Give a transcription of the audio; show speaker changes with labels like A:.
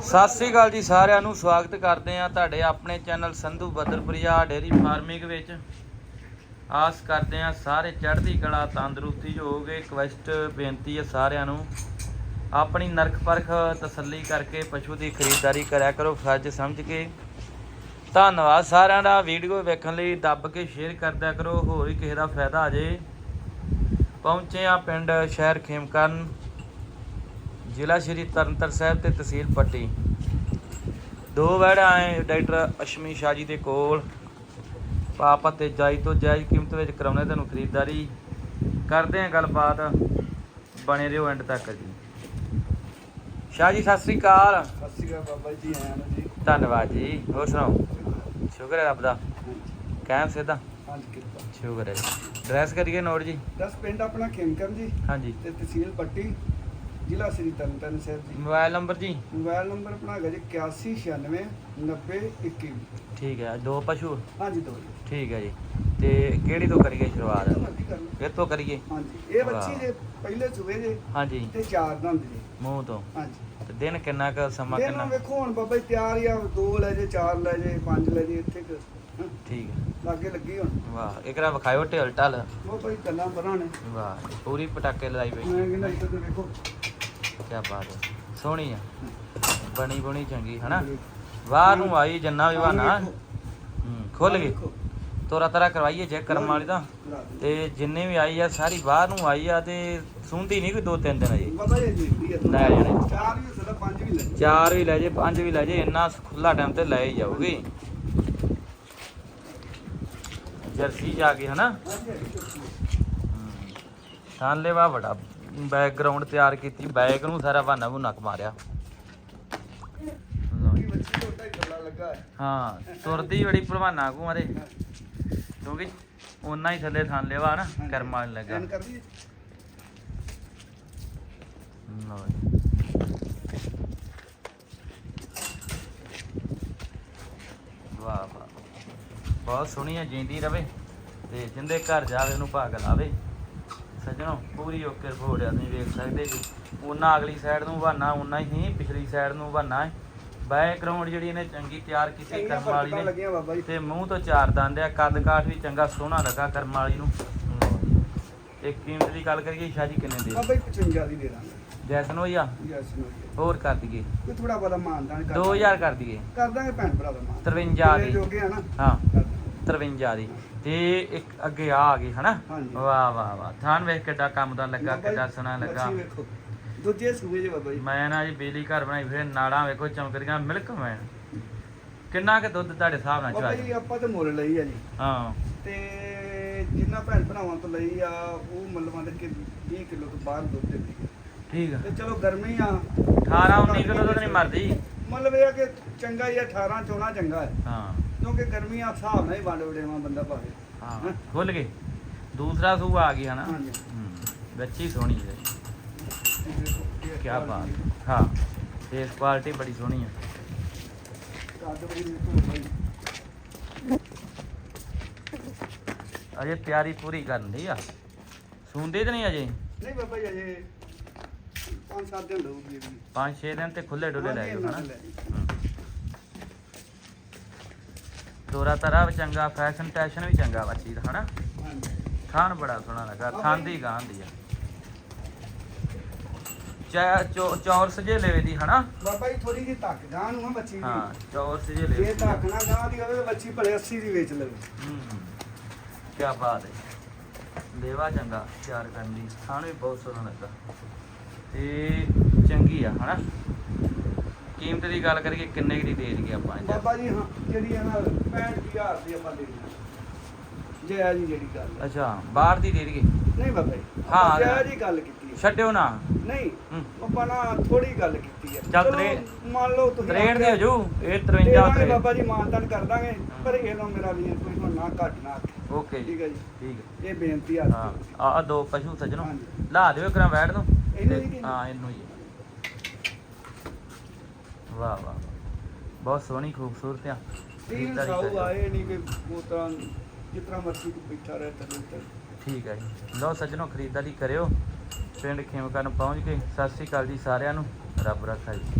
A: ਸਤਿ ਸ੍ਰੀ ਅਕਾਲ ਜੀ ਸਾਰਿਆਂ ਨੂੰ, ਸਵਾਗਤ ਕਰਦੇ ਆ ਤੁਹਾਡੇ ਆਪਣੇ channel Sandhu Badarpuria dairy farming ਵਿੱਚ। ਆਸ ਕਰਦੇ ਆ ਸਾਰੇ ਚੜ੍ਹਦੀ ਕਲਾ, ਤੰਦਰੁਸਤੀ 'ਚ ਹੋਗੇ ਰਿਕਵੈਸਟ ਬੇਨਤੀ ਹੈ ਸਾਰਿਆਂ ਨੂੰ। ਆਪਣੀ ਨਰਖ ਪਰਖ ਤਸੱਲੀ ਕਰਕੇ ਪਸ਼ੂ ਦੀ ਖਰੀਦਦਾਰੀ ਕਰਿਆ ਕਰੋ, ਫਰਜ਼ ਸਮਝ ਕੇ। ਧੰਨਵਾਦ ਸਾਰਿਆਂ ਦਾ, ਵੀਡੀਓ ਵੇਖਣ ਲਈ ਦੱਬ ਕੇ ਸ਼ੇਅਰ ਕਰਦਿਆ ਕਰੋ, ਹੋਰ ਵੀ ਕਿਸੇ ਦਾ ਫਾਇਦਾ ਆ ਜੇ। ਪਹੁੰਚੇ ਆ ਪਿੰਡ ਸ਼ਹਿਰ ਖੇਮਕਰਨ। ਜ਼ਿਲ੍ਹਾ ਸ਼੍ਰੀ ਤਰਨਤਾਰਨ ਸਾਹਿਬ ਤੇ ਤਹਿਸੀਲ ਪੱਟੀ। ਦੋ ਵੜ ਆਏ ਡਾਕਟਰ ਅਸ਼ਮੀ ਸ਼ਾਹ ਜੀ ਦੇ ਕੋਲ। ਪਾਪਾ ਤੇ ਜਾਈ ਤੋਂ ਜਾਇਜ਼ ਕੀਮਤ ਵਿੱਚ ਕਰਾਉਣੇ ਤੁਹਾਨੂੰ ਖਰੀਦਦਾਰੀ। ਕਰਦੇ ਆ ਗੱਲਬਾਤ। ਬਣੇ ਰਹੋ ਐਂਡ ਤੱਕ ਜੀ। ਸ਼ਾਹ ਜੀ ਸਤਿ ਸ੍ਰੀ ਅਕਾਲ।
B: ਸਤਿ ਸ਼੍ਰੀ ਅਕਾਲ ਬਾਬਾ ਜੀ ਆਇਆਂ ਨੂੰ ਜੀ।
A: ਧੰਨਵਾਦ ਜੀ। ਹੋਰ ਸੁਣਾਓ? ਸ਼ੁਕਰ ਹੈ ਰੱਬ ਦਾ। ਕਾਇਮ ਸਿੱਧਾ?
B: ਹਾਂਜੀ ਕਿਰਪਾ।
A: ਸ਼ੁਕਰ ਹੈ। ਡਰੈਸ ਕਰੀਏ ਨੋਟ ਜੀ।
B: ਦਸ ਪਿੰਡ ਆਪਣਾ ਖੇਮਕਰ ਜੀ।
A: ਹਾਂਜੀ।
B: ਤੇ ਤਹਿਸੀਲ ਪੱਟੀ। ਜ਼ਿਲ੍ਹਾ ਸ੍ਰੀ ਤਰਨਤਾਰਨ ਸਾਹਿਬ ਜੀ।
A: ਮੋਬਾਈਲ ਨੰਬਰ ਜੀ?
B: ਮੋਬਾਈਲ ਨੰਬਰ ਆਪਣਾ ਹੈਗਾ ਜੀ 8196 90 21
A: ਠੀਕ ਹੈ ਦੋ ਪਸ਼ੂ?
B: ਹਾਂਜੀ ਦੋ ਜੀ।
A: ਠੀਕ ਹੈ ਜੀ। ਤੇ ਕਿਹੜੀ ਤੋਂ ਕਰੀਏ ਸ਼ੁਰੂਆਤ। ਇਹ ਤੋਂ ਕਰੀਏ?
B: ਹਾਂਜੀ ਇਹ। ਬੱਚੀ ਜੇ ਪਹਿਲੇ ਸੂਬੇ ਜੇ
A: ਹਾਂਜੀ।
B: ਤੇ ਚਾਰ ਦੰਦ ਜੀ।
A: ਮੂੰਹ ਤੋਂ?
B: ਹਾਂਜੀ।
A: ਤੇ ਦਿਨ ਕਿੰਨਾ ਕੁ ਸਮਾਂ ਕਿੰਨਾ?
B: ਨਾ ਵੇਖੋ ਹੁਣ ਬਾਬਾ ਜੀ ਤਿਆਰ ਹੀ ਆ ਦੋ ਲੈ ਜੇ ਚਾਰ ਲੈ ਜੇ ਪੰਜ ਲੈ ਜੇ ਇੱਥੇ
A: ਠੀਕ ਹੈ।
B: ਲਾਗੇ ਲੱਗੀ ਹੁਣ।
A: ਵਾਹ ਇਕਰਾ ਵਿਖਾਇਓ ਢਿਲ ਢਲ
B: ਉਹ ਭਾਈ ਗੱਲਾਂ ਬਰਾਣੇ
A: ਵਾਹ ਪੂਰੀ ਪਟਾਕੇ ਲੜਾਈ ਪਈ।
B: ਮੈਂ ਕਹਿੰਦਾ ਇੱਥੇ ਤੇ ਵੇਖੋ।
A: ਕੀ ਬਾਤ ਹੈ। ਸੋਹਣੀ ਆ। ਬਣੀ ਬਣੀ ਚੰਗੀ ਹਨਾ? ਬਾਹਰ ਨੂੰ ਆਈ ਜੰਨਾ ਵੀ ਹੂੰ ਖੁੱਲ ਗਈ। ਤੋਰਾ ਤਰਾ ਕਰਵਾਈਏ ਚੈੱਕ ਕਰਮ ਵਾਲੀ ਦਾ। ਤੇ ਜਿੰਨੇ ਵੀ ਆਈ ਆ ਸਾਰੀ ਬਾਹਰ ਨੂੰ ਆਈ ਆ ਤੇ ਸੁੰਦੀ ਨਹੀਂ ਕੋਈ ਦੋ ਤਿੰਨ ਦਿਨ ਅਜੇ। ਲੈ ਜਾਣੇ।
B: ਚਾਰ ਵੀ ਸਦਾ ਪੰਜ ਵੀ ਲੈ।
A: ਚਾਰ ਵੀ ਲੈ ਜੇ ਪੰਜ ਵੀ ਲੈ ਜੇ ਇੰਨਾ ਖੁੱਲਾ ਟਾਈਮ ਤੇ ਲੈ ਹੀ ਜਾਊਗੀ। ਜਰਸੀ ਜਾ ਕੇ ਹਨਾ?
B: ਹਾਂਜੀ,
A: ਥਾਨਲੇਵਾ ਬੜਾ ਬੈਕਗ੍ਰਾਉਂਡ ਤਿਆਰ ਕੀਤੀ ਬੈਕ ਨੂੰ ਸਾਰਾ ਬਹਾਨਾ ਬੁਨਾ ਮਾਰਿਆ।
B: ਹੈ
A: ਤੁਰਦੀ ਬੜੀ ਭਲਵਾਨਾ ਕੋ ਮਾਰੇ। ਕਿਉਂਕਿ ਉਹਨਾਂ ਹੀ ਥੱਲੇ ਥਾਨਲੇਵਾ ਨਾ ਕਰਮ ਲੱਗਾ। ਵਾਹ ਵਾਹ। ਬਹੁਤ ਸੋਹਣੀ ਹੈ ਜਿੰਦੀ ਰਵੇ ਤੇ ਜਿੰਦੇ ਘਰ ਜਾਵੇ ਉਹਨੂੰ ਭਾਗ ਲਾਵੇ। ਸੱਜਣੋ ਪੂਰੀ ਓਕੇ ਰਿਪੋਰਟ ਆ ਤੁਸੀਂ ਵੇਖ ਸਕਦੇ ਜੀ। ਉਹਨਾਂ ਅਗਲੀ ਸਾਈਡ ਨੂੰ ਬਹਾਨਾ ਉਹਨਾਂ ਹੀ ਪਿਛਲੀ ਸਾਈਡ ਨੂੰ ਬਹਾਨਾ ਹੈ। ਬੈਕਗ੍ਰਾਉਂਡ ਜਿਹੜੀ ਇਹਨੇ ਚੰਗੀ ਤਿਆਰ ਕੀਤੀ ਕਰਮ ਵਾਲੀ ਨੇ। ਤੇ ਮੂੰਹ ਤੋਂ ਚਾਰ ਦੰਦ ਆ ਕੱਦ ਕਾਠ ਵੀ ਚੰਗਾ ਸੋਹਣਾ ਲੱਗਾ ਕਰਮ ਵਾਲੀ ਨੂੰ। ਤੇ ਕੀਮਤ ਦੀ ਗੱਲ ਕਰੀਏ ਸ਼ਾਹ ਜੀ ਕਿੰਨੇ ਦੇ
B: ਬਾਬਾ ਜੀ 55 ਦੀ ਦੇ ਦਾਂਗੇ।
A: ਜੈਸਨ ਹੋਈ ਆ?
B: ਯੈਸ ਨੋ
A: ਹੋਰ ਕਰ ਦਈਏ।
B: ਥੋੜਾ ਬਹੁਤਾ ਮਾਨਦਾਨ ਕਰ
A: 2000 ਕਰ ਦਈਏ।
B: ਕਰ ਦਾਂਗੇ ਭੈਣ ਭਰਾ ਦਾ ਮਾਨ।
A: 53
B: ਜਿਹੜੇ
A: ਦੀ।
B: ਜੋਗੇ ਆ ਨਾ।
A: ਹਾਂ। 53 ਦੀ। ਤੇ ਇੱਕ ਅੱਗੇ ਆ ਆ ਗਈ ਹਨਾ। ਵਾਹ ਵਾਹ ਵਾਹ। ਥਾਨ ਵੇਖ ਕਿੱਡਾ ਕੰਮ ਦਾ ਲੱਗਾ
B: ਬਾਬਾ
A: ਕਿੱਡਾ ਸੋਹਣਾ ਲੱਗਾ।
B: ਦੂਜੇ ਸੂਏ ਜੇ ਬਾਬਾ ਜੀ।
A: ਮੈਂ ਨਾ ਜੀ ਬਿਜਲੀ ਘਰ ਬਣਾਈ ਫਿਰ ਨਾੜਾਂ ਵੇਖੋ ਚਮਕਦੀਆਂ ਮਿਲਕ ਮੈਂ। ਕਿੰਨਾ ਕੁ ਦੁੱਧ ਤੁਹਾਡੇ ਹਿਸਾਬ ਨਾਲ
B: ਬਾਬਾ
A: ਚਵਾ
B: ਜੀ ਆਪਾਂ ਤੇ ਮੁੱਲ ਲਈ ਆ ਜੀ।
A: ਹਾਂ।
B: ਤੇ ਜਿੰਨਾ ਭੈਣ ਭਰਾਵਾਂ ਤੋਂ ਲਈ ਆ ਉਹ ਮਤਲਬ ਦੇ ਕਿ 20 ਕਿਲੋ ਤੋਂ ਬਾਹਰ ਦੁੱਧ ਦਿੰਦੀ
A: ਠੀਕ ਆ।
B: ਤੇ ਚਲੋ ਗਰਮੀ ਆ।
A: 18 19 ਕਿਲੋ ਦੁੱਧ ਨਹੀਂ ਮਰਦੀ।
B: ਮਤਲਬ ਇਹ ਆ ਕਿ ਚੰਗਾ ਹੀ ਆ 18 14 ਚੰਗਾ ਹੈ।
A: ਹਾਂ।
B: ਕਿਉਂਕਿ ਗਰਮੀ ਆ ਹਿਸਾਬ ਨਾਲ ਹੀ ਵੰਡ ਵਡੇਵਾ ਬੰਦਾ ਪਾਵੇ
A: ਹਾਂ ਖੁੱਲ ਗਏ। ਦੂਸਰਾ ਸੂਆ ਆ ਗਿਆ
B: ਹਾਂਜੀ।
A: ਹੂੰ ਬੱਚੀ ਸੋਹਣੀ ਹੈ। ਕੀ ਬਾਤ। ਹਾਂ ਫੇਸ ਕੁਆਲਿਟੀ ਬੜੀ ਸੋਹਣੀ ਹੈ
B: ਕੱਦ।
A: ਅਜੇ ਤਿਆਰੀ ਪੂਰੀ ਕਰਨ ਦੀ ਆ। ਸੁਣਦੇ ਤੇ ਨਹੀਂ ਅਜੇ?
B: ਨਹੀਂ ਬਾਬਾ ਜੀ ਅਜੇ 5-7 ਦਿਨ ਰਹੂਗੀ ਇਹ ਵੀ।
A: 5-6 ਦਿਨ ਤੇ ਖੁੱਲੇ ਡੁੱਲੇ ਲੈ ਜਾਓ ਹਨਾ
B: ਜਾਓ।
A: ਤੋਰਾ ਵੀ ਚੰਗਾ ਫੈਸ਼ਨ ਟੈਸ਼ਨ ਵੀ ਚੰਗਾ ਬੱਚੀ ਦਾ ਹਨਾ? ਖਾਣ ਬੜਾ ਸੋਹਣਾ ਲੱਗਾ ਖਾਂਦੀ
B: ਬਾਈ।
A: ਗਾਂ ਦੀ ਆ। ਚਾ ਚੌ- ਚੌਰ ਸਜੇ ਲੈਵੇ ਦੀ ਹਨਾ?
B: ਬਾਬਾ ਜੀ ਥੋੜੀ ਜਿਹੀ ਧੱਕ ਗਾਂ ਨੂੰ ਆ ਬੱਚੀ ਦੀ।
A: ਹਾਂ ਚੌਰ ਸਜੇ
B: ਜੇ
A: ਲੈਵੇ
B: ਧੱਕ ਨਾ ਗਾਂ ਦੀ ਹੋਵੇ ਤਾਂ ਬੱਚੀ ਭਲੇ 80 ਦੀ ਵੇਚ ਲਵੇ।
A: ਕੀ ਬਾਤ ਹੈ ਦੇਵਾ ਚੰਗਾ ਤਿਆਰ ਕਰਨ ਦੀ ਖਾਣ ਵੀ ਬਹੁਤ ਸੋਹਣਾ ਲੱਗਾ। ਤੇ ਚੰਗੀ ਆ ਹਨਾ? ਕੀਮਤ ਦੀ ਗੱਲ ਕਰੀਏ ਕਿੰਨੇ ਦੀ ਦੇ ਦਈਏ ਆਪਾਂ ਇਹਦਾ?
B: ਬਾਬਾ ਜੀ ਹਾਂ ਜਿਹੜੀ ਆ ਨਾ 65000 ਦੀ ਆਪਾਂ ਦੇ ਦਿੰਦੇ ਜੈ ਜੀ ਜਿਹੜੀ ਗੱਲ ਹੈ।
A: ਅੱਛਾ ਬਾਹਰ ਦੀ ਦੇ ਦਈਏ?
B: ਨਹੀਂ ਬਾਬਾ ਜੀ
A: ਹਾਂ, ਹਾਂ।
B: ਜੈ ਜੀ ਗੱਲ ਕੀਤੀ ਹੈ।
A: ਛੱਡਿਓ ਨਾ।
B: ਨਹੀਂ
A: ਹੂੰ।
B: ਆਪਾਂ ਨਾ ਥੋੜੀ ਗੱਲ ਕੀਤੀ ਹੈ।
A: ਚੱਲ
B: ਚਲੋ,
A: ਤਰੇ-
B: ਮੰਨ ਲਓ ਤੁਸੀਂ
A: 63 ਦੇ ਹੋ ਜੂ ਇਹ
B: ਦੇ
A: 53
B: ਦਾਂਗੇ
A: 63
B: ਬਾਬਾ ਜੀ ਮਾਨਤਨ ਕਰ ਦਾਂਗੇ ਪਰ ਇਹ ਲੋ ਮੇਰਾ ਵੀਰ ਕੋਈ ਹੁਣ ਨਾ ਘੱਟ ਨਾ ਆਖੇ।
A: ਓਕੇ ਜੀ।
B: ਠੀਕ ਹੈ ਜੀ।
A: ਠੀਕ ਹੈ।
B: ਇਹ ਬੇਨਤੀ ਆ
A: ਹਾਂ। ਆ ਦੋ ਪਸ਼ੂ ਸੱਜਣੋ।
B: ਹਾਂਜੀ।
A: ਲਾ ਦਿਓ ਕਰਾਂ ਬੈਠ ਦੋ
B: ਇਹਨੂੰ ਹੀ
A: ਹਾਂ ਇਹਨੂੰ ਹੀ। ਵਾਹ ਵਾਹ ਬਹੁਤ ਸੋਹਣੀ ਖੂਬਸੂਰਤ ਆ।
B: ਤੀਨ
A: ਖਰੀਦਦਾਰੀ
B: ਸਾਊ
A: ਕਰਿਓ।
B: ਆਏ ਨਹੀਂ ਕਿ ਉਹ ਜਿਤਨਾ ਮਰਜ਼ੀ ਕੋਈ ਬੈਠਾ ਰਹੇ ਉੱਤੇ।
A: ਠੀਕ ਹੈ ਜੀ। ਲਓ ਸੱਜਣੋ ਖਰੀਦਦਾਰੀ ਕਰਿਓ। ਪਿੰਡ ਖੇਮਕਰਨ ਪਹੁੰਚ ਕੇ ਸਤਿ ਸ੍ਰੀ ਅਕਾਲ ਜੀ ਸਾਰਿਆਂ ਨੂੰ। ਰੱਬ ਰੱਖਾ ਜੀ।